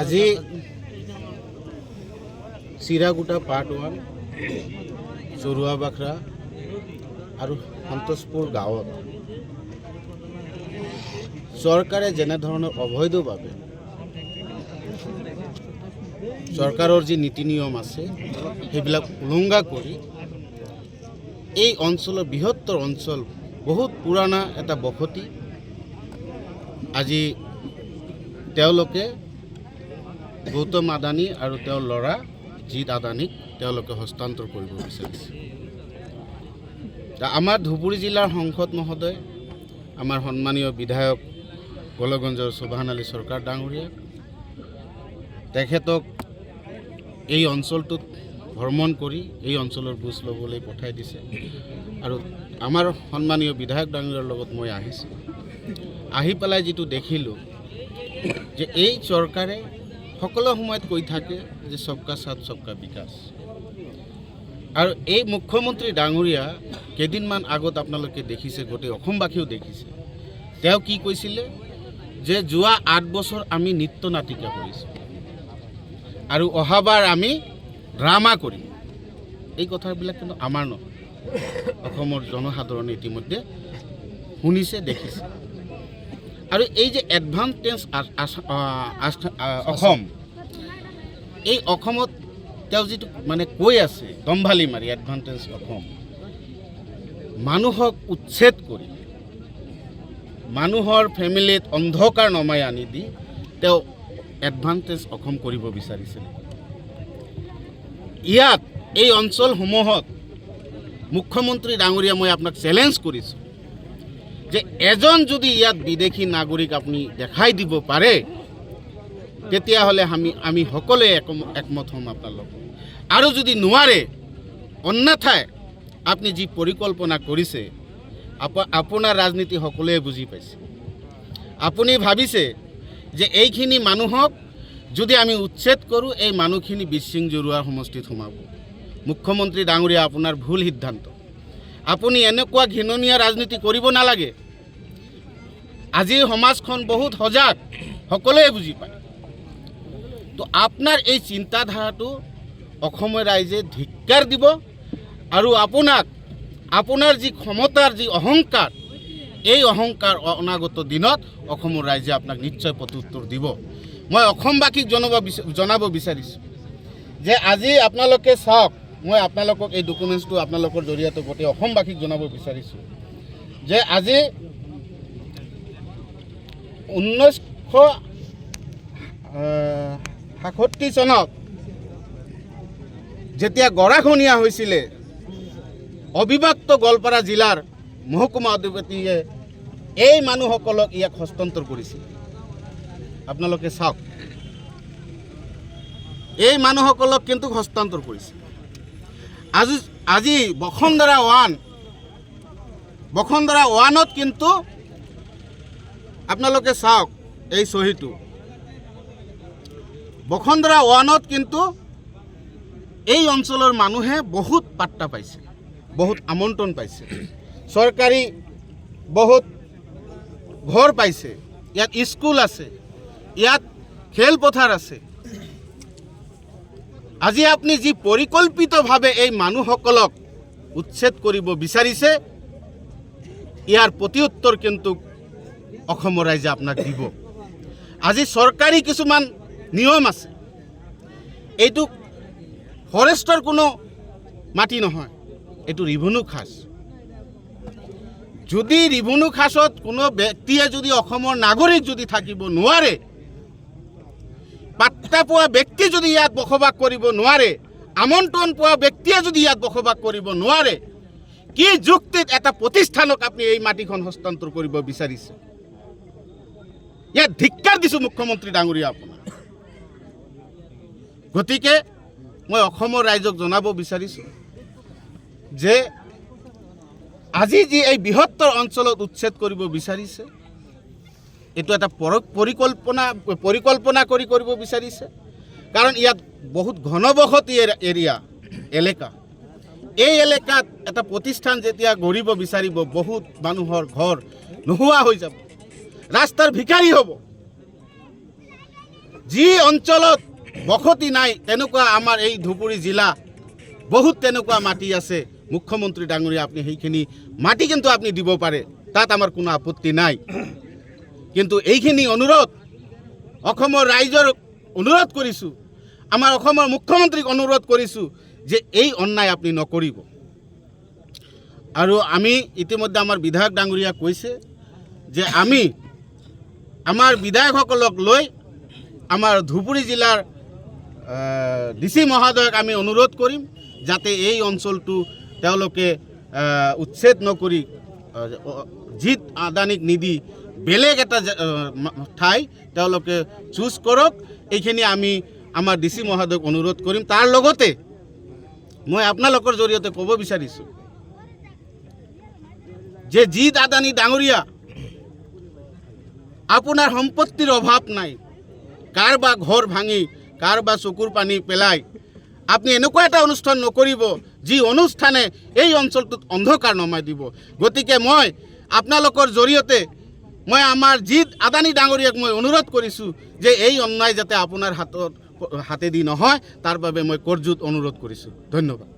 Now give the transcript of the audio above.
আজি চিৰাগুটা part one চৰুৱা বাখৰা আৰু সন্তোষপুৰ গাঁৱত। চৰকাৰে যেনেধৰণৰ অবৈধভাৱে চৰকাৰৰ যি নীতি নিয়ম আছে, সেইবিলাক উলংঘা কৰি এই অঞ্চলৰ বৃহত্তৰ অঞ্চল, বহুত পুৰণা এটা বসতি আজি তেওঁলোকে গৌতম আদানী আৰু তেওঁৰ ল'ৰা জিত আদানীক তেওঁলোকে হস্তান্তৰ কৰিব বিচাৰিছে। আমাৰ ধুবুৰী জিলাৰ সংসদ মহোদয়, আমাৰ সন্মানীয় বিধায়ক গলগঞ্জৰ শোভান আলী চৰকাৰ ডাঙৰীয়া, তেখেতক এই অঞ্চলটোত ভ্ৰমণ কৰি এই অঞ্চলৰ বুজ ল'বলৈ পঠাই দিছে। আৰু আমাৰ সন্মানীয় বিধায়ক ডাঙৰীয়াৰ লগত মই আহিছোঁ। আহি পেলাই যিটো দেখিলোঁ যে এই চৰকাৰে সকলো সময়ত কৈ থাকে যে চবকা সাথ চবকা বিকাশ। আৰু এই মুখ্যমন্ত্ৰী ডাঙৰীয়া কেইদিনমান আগত আপোনালোকে দেখিছে, গোটেই অসমবাসীও দেখিছে। তেওঁ কি কৈছিলে যে যোৱা আঠ বছৰ আমি নৃত্য নাটিকা কৰিছোঁ। আৰু অহাবাৰ আমি ড্ৰামা কৰিম। এই কথাবিলাক কিন্তু আমাৰ নহয়। অসমৰ জনসাধাৰণে ইতিমধ্যে শুনিছে, দেখিছে। আৰু এই যে এডভান্টেজ অসম। এই অসমত তেওঁ যিটো মানে কৈ আছে দম্ভালি মাৰি এডভান্টেজ অসম মানুহক উচ্ছেদ কৰি মানুহৰ ফেমিলিত অন্ধকাৰ নমাই আনি দি তেওঁ এডভান্টেজ অসম কৰিব বিচাৰিছিলে ইয়াত এই অঞ্চলসমূহত মুখ্যমন্ত্ৰী ডাঙৰীয়া মই আপোনাক চেলেঞ্জ কৰিছোঁ। যে এজন যদি ইয়াত বিদেশি নাগৰিক আপুনি দেখাই দিব পাৰে, তেতিয়াহ'লে আমি আমি সকলোৱে একম- একমত হ'ম আপোনাৰ লগত। আৰু যদি নোৱাৰে, অন্যথাই আপুনি যি পৰিকল্পনা কৰিছে, আপ- আপোনাৰ ৰাজনীতি সকলোৱে বুজি পাইছে। আপুনি ভাবিছে যে এইখিনি মানুহক যদি আমি উচ্ছেদ কৰোঁ, এই মানুহখিনি বিশৃং জৰুৱা সমষ্টিত সোমাব। মুখ্যমন্ত্ৰী ডাঙৰীয়া, আপোনাৰ ভুল সিদ্ধান্ত। আপুনি এনেকুৱা ঘৃণনীয় ৰাজনীতি কৰিব নালাগে। আজিৰ সমাজখন বহুত সজাগ, সকলোৱে বুজি পায়। তো আপোনাৰ এই চিন্তাধাৰাটো অসমৰ ৰাইজে ধিক্কাৰ দিব আৰু আপোনাক, আপোনাৰ যি ক্ষমতাৰ যি অহংকাৰ, এই অহংকাৰ অনাগত দিনত অসমৰ ৰাইজে আপোনাক নিশ্চয় প্ৰত্যুত্তৰ দিব। মই অসমবাসীক জনাব জনাব বিচাৰিছোঁ যে আজি আপোনালোকে চাওক, মই আপোনালোকক এই ডকুমেণ্টছটো আপোনালোকৰ জৰিয়তে গোটেই অসমবাসীক জনাব বিচাৰিছোঁ যে আজি ঊনৈছশ সাতষষ্ঠি চনত যেতিয়া গৰাখহনীয়া হৈছিলে, অবিভক্ত গোৱালপাৰা জিলাৰ মহকুমা অধিপতিয়ে এই মানুহসকলক ইয়াক হস্তান্তৰ কৰিছিল। আপোনালোকে চাওক, এই মানুহসকলক কিন্তু হস্তান্তৰ কৰিছে আজি আজি বসুন্ধৰা ওৱান, বসুন্ধৰা ওৱানত কিন্তু আপোনালোকে চাওক এই চহীটো বসুন্ধৰা ওৱানত কিন্তু এই অঞ্চলৰ মানুহে বহুত পাত্তা পাইছে, বহুত আমন্ত্ৰণ পাইছে। চৰকাৰী বহুত ঘৰ পাইছে, ইয়াত স্কুল আছে, ইয়াত খেলপথাৰ আছে। আজি আপুনি যি পৰিকল্পিতভাৱে এই মানুহসকলক উচ্ছেদ কৰিব বিচাৰিছে, ইয়াৰ প্ৰত্যুত্তৰ কিন্তু অসমৰ ৰাইজে আপোনাক দিব। আজি চৰকাৰী কিছুমান নিয়ম আছে। এইটো ফৰেষ্টৰ কোনো মাটি নহয়, এইটো ৰিভেনিউ খাচ। যদি ৰিভেনিউ খাচত কোনো ব্যক্তিয়ে যদি অসমৰ নাগৰিক যদি থাকিব নোৱাৰে পাত্তা পোৱা ব্যক্তি যদি ইয়াত বসবাস কৰিব নোৱাৰে, আমন্ত্ৰণ পোৱা ব্যক্তিয়ে যদি ইয়াত বসবাস কৰিব নোৱাৰে, কি যুক্তিত এটা প্ৰতিষ্ঠানক আপুনি এই মাটিখন হস্তান্তৰ কৰিব বিচাৰিছে? ইয়াত ধিক্কাৰ দিছোঁ মুখ্যমন্ত্ৰী ডাঙৰীয়া আপোনাক গতিকে মই অসমৰ ৰাইজক জনাব বিচাৰিছোঁ যে আজি যি এই বৃহত্তৰ অঞ্চলত উচ্ছেদ কৰিব বিচাৰিছে, এইটো এটা পৰ- পৰিকল্পনা পৰিকল্পনা কৰি কৰিব বিচাৰিছে। কাৰণ ইয়াত বহুত ঘনবসতি এৰি- এৰিয়া, এলেকা। এই এলেকাত এটা প্ৰতিষ্ঠান যেতিয়া গঢ়িব বিচাৰিব, বহুত মানুহৰ ঘৰ নোহোৱা হৈ যাব। ৰাস্তাৰ ভিকাৰী হ'ব। যি অঞ্চলত বসতি নাই, তেনেকুৱা আমাৰ এই ধুবুৰী জিলা, বহুত তেনেকুৱা মাটি আছে। মুখ্যমন্ত্ৰী ডাঙৰীয়া, আপুনি সেইখিনি মাটি কিন্তু আপুনি দিব পাৰে, তাত আমাৰ কোনো আপত্তি নাই। কিন্তু এইখিনি অনুৰোধ অসমৰ ৰাইজৰ অনুৰোধ কৰিছোঁ, আমাৰ অসমৰ মুখ্যমন্ত্ৰীক অনুৰোধ কৰিছোঁ যে এই অন্যায় আপুনি নকৰিব। আৰু আমি ইতিমধ্যে আমাৰ বিধায়ক ডাঙৰীয়া কৈছে যে আমি আমাৰ বিধায়কসকলক লৈ আমাৰ ধুবুৰী জিলাৰ ডি চি মহোদয়ক আমি অনুৰোধ কৰিম যাতে এই অঞ্চলটো তেওঁলোকে উচ্ছেদ নকৰি জিত আদানীক নিদি বেলেগ এটা ঠাই তেওঁলোকে চুজ কৰক। এইখিনি আমি আমাৰ ডি চি মহোদয়ক অনুৰোধ কৰিম। তাৰ লগতে মই আপোনালোকৰ জৰিয়তে ক'ব বিচাৰিছোঁ যে জিত আদানী ডাঙৰীয়া আপোনাৰ সম্পত্তিৰ অভাৱ নাই। কাৰোবাৰ ঘৰ ভাঙি কাৰোবাৰ চকুৰ পানী পেলাই। আপুনি এনেকুৱা এটা অনুষ্ঠান নকৰিব, যি অনুষ্ঠানে এই অঞ্চলটোত অন্ধকাৰ নমাই দিব। গতিকে মই আপোনালোকৰ জৰিয়তে মই আমাৰ জিত আদানী ডাঙৰীয়াক মই অনুৰোধ কৰিছোঁ যে এই অন্যায় যাতে আপোনাৰ হাতত, হাতেদি নহয়, তাৰ বাবে মই কৰজোত অনুৰোধ কৰিছোঁ। ধন্যবাদ।